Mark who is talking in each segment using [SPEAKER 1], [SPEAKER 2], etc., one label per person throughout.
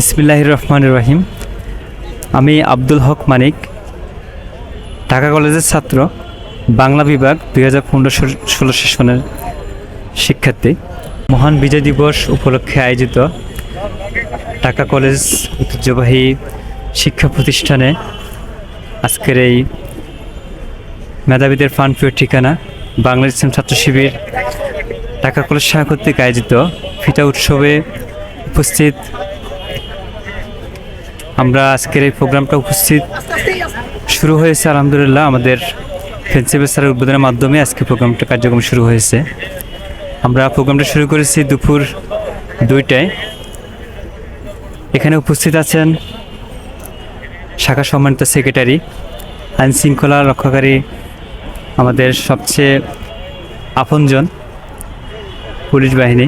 [SPEAKER 1] বিসমিল্লাহির রহমান রহিম। আমি আব্দুল হক মানিক, ঢাকা কলেজের ছাত্র, বাংলা বিভাগ দুই হাজার পনেরো ষোলো সেশনের শিক্ষার্থী। মহান বিজয় দিবস উপলক্ষে আয়োজিত ঢাকা কলেজ ঐতিহ্যবাহী শিক্ষা প্রতিষ্ঠানে আজকের এই মেধাবীদের ফান প্রিয় ঠিকানা, বাংলাদেশ ছাত্র শিবির, ঢাকা কলেজ শাখা কর্তৃক আয়োজিত ফিটা উৎসবে উপস্থিত আমরা আজকের এই প্রোগ্রামটা উপস্থিত শুরু হয়েছে, আলহামদুলিল্লাহ। আমাদের প্রিন্সিপাল স্যারের উদ্বোধনের মাধ্যমে আজকে প্রোগ্রামটা কার্যক্রম শুরু হয়েছে। আমরা প্রোগ্রামটা শুরু করেছি দুপুর দুইটায়। এখানে উপস্থিত আছেন শাখা সম্মানিত সেক্রেটারি, আইন শৃঙ্খলা রক্ষাকারী আমাদের সবচেয়ে আপনজন পুলিশ বাহিনী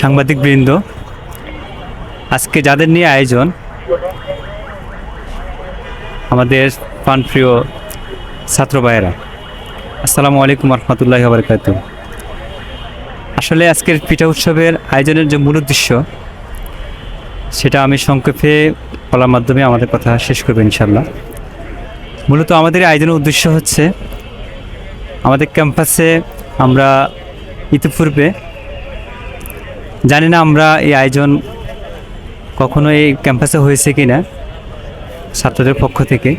[SPEAKER 1] সাংবাদিকবৃন্দ। আজকে যাদের নিয়ে আয়োজন আমাদের প্রাণপ্রিয় ছাত্র ভাইয়েরা, আসসালামু আলাইকুম রহমতুল্লাহ বারকাত আসলে আজকের পিঠা উৎসবের আয়োজনের যে মূল উদ্দেশ্য, সেটা আমি সংক্ষেপে বলার মাধ্যমে আমাদের কথা শেষ করব ইনশাল্লাহ মূলত আমাদের আয়োজনের উদ্দেশ্য হচ্ছে, আমাদের ক্যাম্পাসে আমরা ইতিপূর্বে, জানি না আমরা এই আয়োজন কখনো এই ক্যাম্পাসে হয়েছে কি না ছাত্রদের পক্ষ থেকে।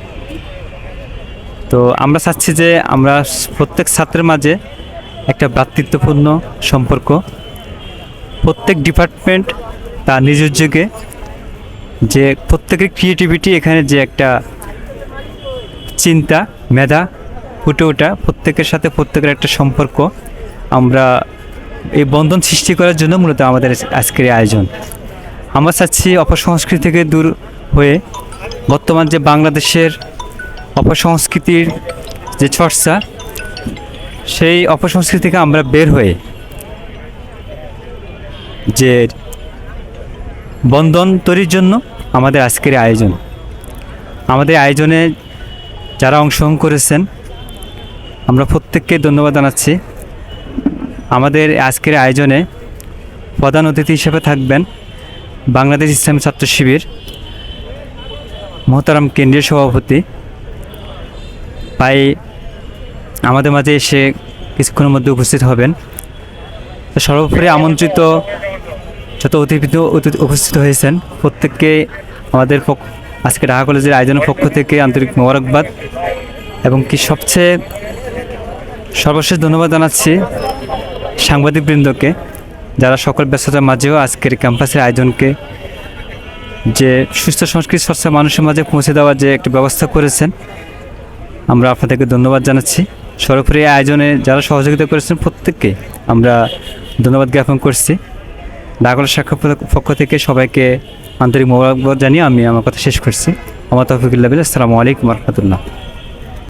[SPEAKER 1] তো আমরা চাচ্ছি যে আমরা প্রত্যেক ছাত্রের মাঝে একটা ভ্রাতৃত্বপূর্ণ সম্পর্ক। প্রত্যেক ডিপার্টমেন্ট তার নিজ উদ্যোগে যে প্রত্যেকের ক্রিয়েটিভিটি এখানে যে একটা চিন্তা, মেধা ফুটে ওঠা, প্রত্যেকের সাথে প্রত্যেকের একটা সম্পর্ক। আমরা এই বন্ধন সৃষ্টি করার জন্য মূলত আমাদের আজকের আয়োজন। আমরা চাচ্ছি অপসংস্কৃতি থেকে দূর হয়ে বর্তমান যে বাংলাদেশের অপসংস্কৃতির যে চর্চা, সেই অপসংস্কৃতি থেকে আমরা বের হয়ে যে বন্ধন তৈরির জন্য আমাদের আজকের আয়োজন। আমাদের আয়োজনে যারা অংশগ্রহণ করেছেন, আমরা প্রত্যেককে ধন্যবাদ জানাচ্ছি। আমাদের আজকের আয়োজনে প্রধান অতিথি হিসেবে থাকবেন বাংলাদেশ ইসলামী ছাত্র শিবির মোহতারাম কেন্দ্রীয় সভাপতি। তাই আমাদের মাঝে এসে কিছুক্ষণের মধ্যে উপস্থিত হবেন। সর্বোপরি আমন্ত্রিত যত অতিথি উপস্থিত হয়েছেন, প্রত্যেককে আমাদের আজকে ঢাকা কলেজের আয়োজনের পক্ষ থেকে আন্তরিক মোবারকবাদ এবং কি সবচেয়ে সর্বশেষ ধন্যবাদ জানাচ্ছি সাংবাদিকবৃন্দকে, যারা সকল ব্যস্ততার মাঝেও আজকের ক্যাম্পাসের আয়োজনকে যে সুস্থ সংস্কৃতি চর্চা মানুষের মাঝে পৌঁছে দেওয়ার যে একটি ব্যবস্থা করেছেন, আমরা আপনাদেরকে ধন্যবাদ জানাচ্ছি। সর্বোপরি আয়োজনে যারা সহযোগিতা করেছেন প্রত্যেককে আমরা ধন্যবাদ জ্ঞাপন করছি। ডাকল শাখা পক্ষ থেকে সবাইকে আন্তরিক মোবারকবাদ জানিয়ে আমি আমার কথা শেষ করছি। আমার তফিকুল্লাহ আসসালামু আলাইকুম রহমতুল্লাহ।